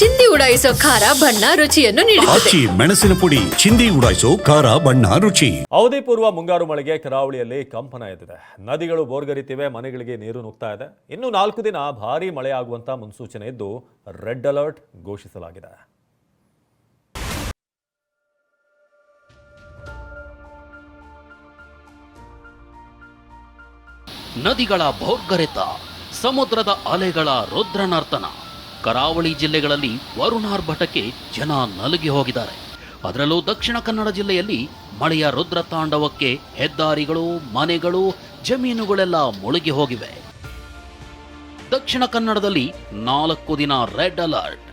ಚಿಂದಿ ಉಡಾಯಿಸೋ ಖಾರ ಬಣ್ಣ ರುಚಿಯನ್ನು ನೀಡುತ್ತದೆ. ಆಚಿ ಮೆಣಸಿನ ಪುಡಿ ಚಿಂದಿ ಉಡಾಯಿಸೋ ಖಾರ ಬಣ್ಣ ರುಚಿ. ಅವಧಿ ಪೂರ್ವ ಮುಂಗಾರು ಮಳೆಗೆ ಕರಾವಳಿಯಲ್ಲಿ ಕಂಪನ ಎದ್ದಿದೆ. ನದಿಗಳು ಬೋರ್ಗರಿತಿವೆ ಮನೆಗಳಿಗೆ ನೀರು ನುಗ್ತಾ ಇದೆ. ಇನ್ನು ನಾಲ್ಕು ದಿನ ಭಾರೀ ಮಳೆ ಆಗುವಂತ ಮುನ್ಸೂಚನೆ ಇದ್ದು ರೆಡ್ ಅಲರ್ಟ್ ಘೋಷಿಸಲಾಗಿದೆ. ನದಿಗಳ ಭೋರ್ಗರೆತ ಸಮುದ್ರದ ಅಲೆಗಳ ರುದ್ರನರ್ತನ. ಕರಾವಳಿ ಜಿಲ್ಲೆಗಳಲ್ಲಿ ವರುಣಾರ್ಭಟಕ್ಕೆ ಜನ ನಲುಗಿ ಹೋಗಿದ್ದಾರೆ. ಅದರಲ್ಲೂ ದಕ್ಷಿಣ ಕನ್ನಡ ಜಿಲ್ಲೆಯಲ್ಲಿ ಮಳೆಯ ರುದ್ರ ತಾಂಡವಕ್ಕೆ ಹೆದ್ದಾರಿಗಳು, ಮನೆಗಳು, ಜಮೀನುಗಳೆಲ್ಲ ಮುಳುಗಿ ಹೋಗಿವೆ. ದಕ್ಷಿಣ ಕನ್ನಡದಲ್ಲಿ ನಾಲ್ಕು ದಿನ ರೆಡ್ ಅಲರ್ಟ್.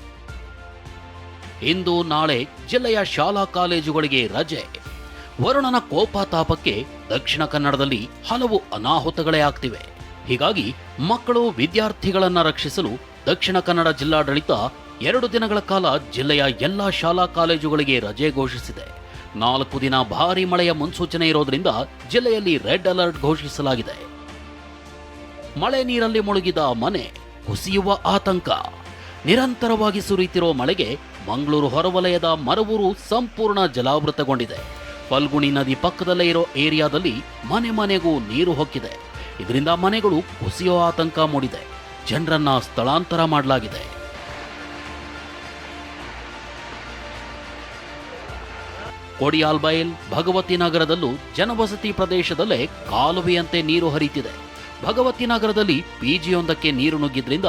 ಇಂದು ನಾಳೆ ಜಿಲ್ಲೆಯ ಶಾಲಾ ಕಾಲೇಜುಗಳಿಗೆ ರಜೆ. ವರುಣನ ಕೋಪ ತಾಪಕ್ಕೆ ದಕ್ಷಿಣ ಕನ್ನಡದಲ್ಲಿ ಹಲವು ಅನಾಹುತಗಳೇ ಆಗ್ತಿವೆ. ಹೀಗಾಗಿ ಮಕ್ಕಳು ವಿದ್ಯಾರ್ಥಿಗಳನ್ನು ರಕ್ಷಿಸಲು ದಕ್ಷಿಣ ಕನ್ನಡ ಜಿಲ್ಲಾಡಳಿತ ಎರಡು ದಿನಗಳ ಕಾಲ ಜಿಲ್ಲೆಯ ಎಲ್ಲಾ ಶಾಲಾ ಕಾಲೇಜುಗಳಿಗೆ ರಜೆ ಘೋಷಿಸಿದೆ. ನಾಲ್ಕು ದಿನ ಭಾರಿ ಮಳೆಯ ಮುನ್ಸೂಚನೆ ಇರೋದ್ರಿಂದ ಜಿಲ್ಲೆಯಲ್ಲಿ ರೆಡ್ ಅಲರ್ಟ್ ಘೋಷಿಸಲಾಗಿದೆ. ಮಳೆ ನೀರಲ್ಲಿ ಮುಳುಗಿದ ಮನೆ ಕುಸಿಯುವ ಆತಂಕ. ನಿರಂತರವಾಗಿ ಸುರಿಯುತ್ತಿರುವ ಮಳೆಗೆ ಮಂಗಳೂರು ಹೊರವಲಯದ ಮರವೂರು ಸಂಪೂರ್ಣ ಜಲಾವೃತಗೊಂಡಿದೆ. ಫಲ್ಗುಣಿ ನದಿ ಪಕ್ಕದಲ್ಲೇ ಇರೋ ಏರಿಯಾದಲ್ಲಿ ಮನೆ ಮನೆಗೂ ನೀರು ಹೊಕ್ಕಿದೆ. ಇದರಿಂದ ಮನೆಗಳು ಕುಸಿಯೋ ಆತಂಕ ಮೂಡಿದೆ. ಜನರನ್ನ ಸ್ಥಳಾಂತರ ಮಾಡಲಾಗಿದೆ. ಕೊಡಿಯಾಲ್ಬೈಲ್ ಭಗವತಿ ನಗರದಲ್ಲೂ ಜನವಸತಿ ಪ್ರದೇಶದಲ್ಲೇ ಕಾಲುವೆಯಂತೆ ನೀರು ಹರಿಯುತ್ತಿದೆ ಭಗವತಿ ನಗರದಲ್ಲಿ ಪಿಜಿಯೊಂದಕ್ಕೆ ನೀರು ನುಗ್ಗಿದ್ರಿಂದ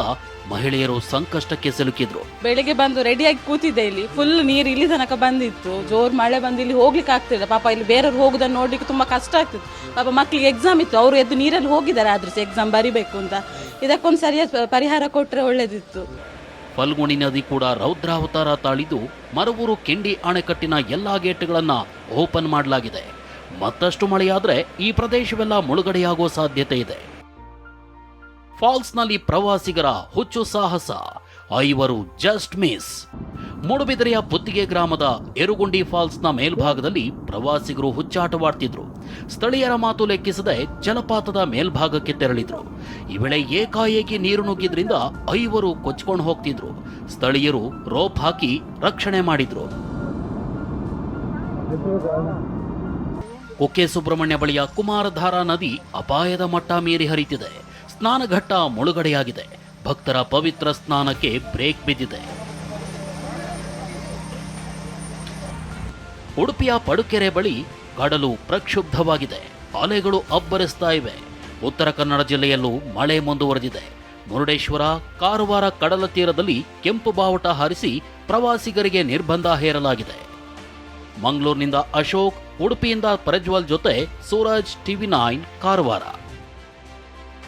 ಮಹಿಳೆಯರು ಸಂಕಷ್ಟಕ್ಕೆ ಸಿಲುಕಿದ್ರು. ಬೆಳಿಗ್ಗೆ ಬಂದು ರೆಡಿಯಾಗಿ ಕೂತಿದ್ದೆ ಇಲ್ಲಿ. ಫುಲ್ ನೀರು ಇಲ್ಲಿ ತನಕ ಬಂದಿತ್ತು. ಜೋರ್ ಮಳೆ ಬಂದು ಇಲ್ಲಿ ಹೋಗ್ಲಿಕ್ಕೆ ಆಗ್ತಿಲ್ಲ ಪಾಪ ಇಲ್ಲಿ ಬೇರೆಯವ್ರು ಹೋಗುದನ್ನು ನೋಡ್ಲಿಕ್ಕೆ ತುಂಬಾ ಕಷ್ಟ ಆಗ್ತಿತ್ತು. ಪಾಪ ಮಕ್ಕಳಿಗೆ ಎಕ್ಸಾಮ್ ಇತ್ತು. ಅವರು ಎದ್ದು ನೀರಲ್ಲಿ ಹೋಗಿದ್ದಾರೆ ಆದ್ರೆ ಎಕ್ಸಾಮ್ ಬರಿಬೇಕು ಅಂತ. ಇದಕ್ಕೊಂದು ಸರಿಯಾದ ಪರಿಹಾರ ಕೊಟ್ಟರೆ ಒಳ್ಳೇದಿತ್ತು. ಫಲ್ಗುಣಿ ನದಿ ಕೂಡ ರೌದ್ರಾವತಾರ ತಾಳಿದ್ದು ಮರವೂರು ಕೆಂಡಿ ಅಣೆಕಟ್ಟಿನ ಎಲ್ಲಾ ಗೇಟ್ಗಳನ್ನ ಓಪನ್ ಮಾಡಲಾಗಿದೆ. ಮತ್ತಷ್ಟು ಮಳೆಯಾದ್ರೆ ಈ ಪ್ರದೇಶವೆಲ್ಲ ಮುಳುಗಡೆಯಾಗುವ ಸಾಧ್ಯತೆ ಇದೆ. ಫಾಲ್ಸ್ನಲ್ಲಿ ಪ್ರವಾಸಿಗರ ಹುಚ್ಚು ಸಾಹಸ. ಐವರು ಜಸ್ಟ್ ಮಿಸ್. ಮೂಡುಬಿದರೆಯ ಪುತ್ತಿಗೆ ಗ್ರಾಮದ ಎರುಗುಂಡಿ ಫಾಲ್ಸ್ನ ಮೇಲ್ಭಾಗದಲ್ಲಿ ಪ್ರವಾಸಿಗರು ಹುಚ್ಚಾಟವಾಡ್ತಿದ್ರು ಸ್ಥಳೀಯರ ಮಾತು ಲೆಕ್ಕಿಸದೆ ಜಲಪಾತದ ಮೇಲ್ಭಾಗಕ್ಕೆ ತೆರಳಿದ್ರು. ಈ ವೇಳೆ ಏಕಾಏಕಿ ನೀರು ನುಗ್ಗಿದ್ರಿಂದ ಐವರು ಕೊಚ್ಕೊಂಡು ಹೋಗ್ತಿದ್ರು. ಸ್ಥಳೀಯರು ರೋಪ್ ಹಾಕಿ ರಕ್ಷಣೆ ಮಾಡಿದ್ರು. ಕುಕ್ಕೆ ಸುಬ್ರಹ್ಮಣ್ಯ ಬಳಿಯ ಕುಮಾರಧಾರಾ ನದಿ ಅಪಾಯದ ಮಟ್ಟ ಮೀರಿ ಹರಿತಿದೆ. ಸ್ನಾನಘಟ್ಟ ಮುಳುಗಡೆಯಾಗಿದೆ. ಭಕ್ತರ ಪವಿತ್ರ ಸ್ನಾನಕ್ಕೆ ಬ್ರೇಕ್ ಬಿದ್ದಿದೆ. ಉಡುಪಿಯ ಪಡುಕೆರೆ ಬಳಿ ಕಡಲು ಪ್ರಕ್ಷುಬ್ಧವಾಗಿದೆ. ಅಲೆಗಳು ಅಬ್ಬರಿಸ್ತಾ ಇವೆ. ಉತ್ತರ ಕನ್ನಡ ಜಿಲ್ಲೆಯಲ್ಲೂ ಮಳೆ ಮುಂದುವರೆದಿದೆ. ಮುರುಡೇಶ್ವರ, ಕಾರವಾರ ಕಡಲ ತೀರದಲ್ಲಿ ಕೆಂಪು ಬಾವುಟ ಹಾರಿಸಿ ಪ್ರವಾಸಿಗರಿಗೆ ನಿರ್ಬಂಧ ಹೇರಲಾಗಿದೆ. ಮಂಗಳೂರಿನಿಂದ ಅಶೋಕ್, ಉಡುಪಿಯಿಂದ ಪ್ರಜ್ವಲ್ ಜೊತೆ ಸೂರಜ್ ಟಿವಿ ನೈನ್, ಕಾರವಾರ.